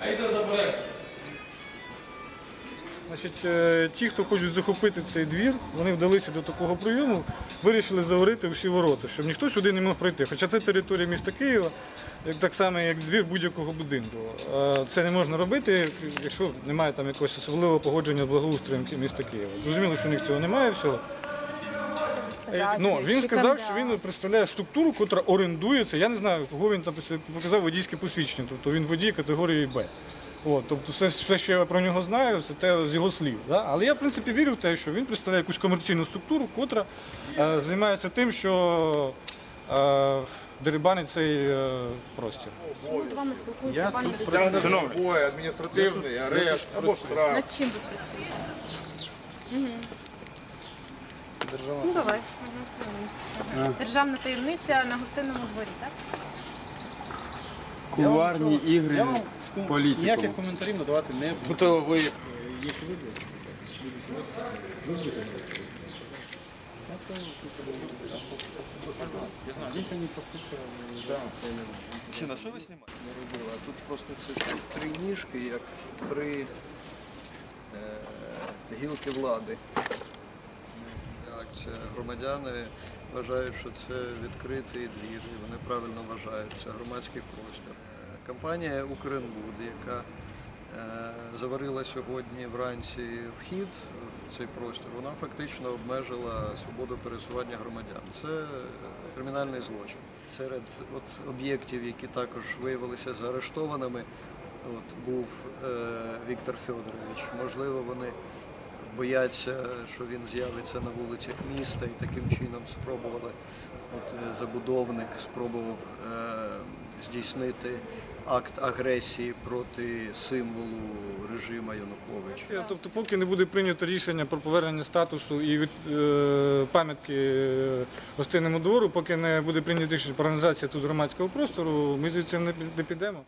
а йде. Значить, е, Ті, хто хочуть захопити цей двір, вони вдалися до такого прийому, вирішили заварити усі ворота, щоб ніхто сюди не мог пройти. Хоча це територія міста Києва, так само, як двір будь-якого будинку. Е, це не можна робити, якщо немає там якогось особливого погодження з благоустроєм міста Києва. Зрозуміло, що у них цього немає всього. Е, Ну, він сказав, що він представляє структуру, яка орендується. Я не знаю, кого він там показав водійське посвідчення, тобто він водій категорії Б. От, тобто все, все, що я про нього знаю, це те з його слів. Да? Але я, в принципі, вірю в те, що він представляє якусь комерційну структуру, котра е, займається тим, що е, дерибанить цей е, простір. Чому з вами спілкуються Я пані тут Тетяна? Собою адміністративний арешт або штраф. Над чим ви працюєте? Угу. Ну давай. Мгм. Державна таємниця на гостинному дворі, так? Кулуарні ігри Я вам ніяких коментарів надавати не буду. Тобто ви Якщо ви Я знаю, він сьогодні поступив. Чи на що ви знімаєте? Не робила. Тут просто це три, три ніжки, як три е, гілки влади. Це громадяни вважають, що це відкритий двір, і вони правильно вважають, це громадський простір. Е, Компанія Укренбуд, яка е, заварила сьогодні вранці вхід в цей простір, вона фактично обмежила свободу пересування громадян. Це е, кримінальний злочин. Серед от об'єктів, які також виявилися заарештованими, от був е, Віктор Федорович. Можливо, вони бояться, що він з'явиться на вулицях міста і таким чином спробували. От е, забудовник спробував е, здійснити акт агресії проти символу режиму Януковича. Тобто, поки не буде прийнято рішення про повернення статусу і від е, пам'ятки е, гостинному двору, поки не буде прийнято рішення про організацію тут громадського простору, ми звідси не не підемо.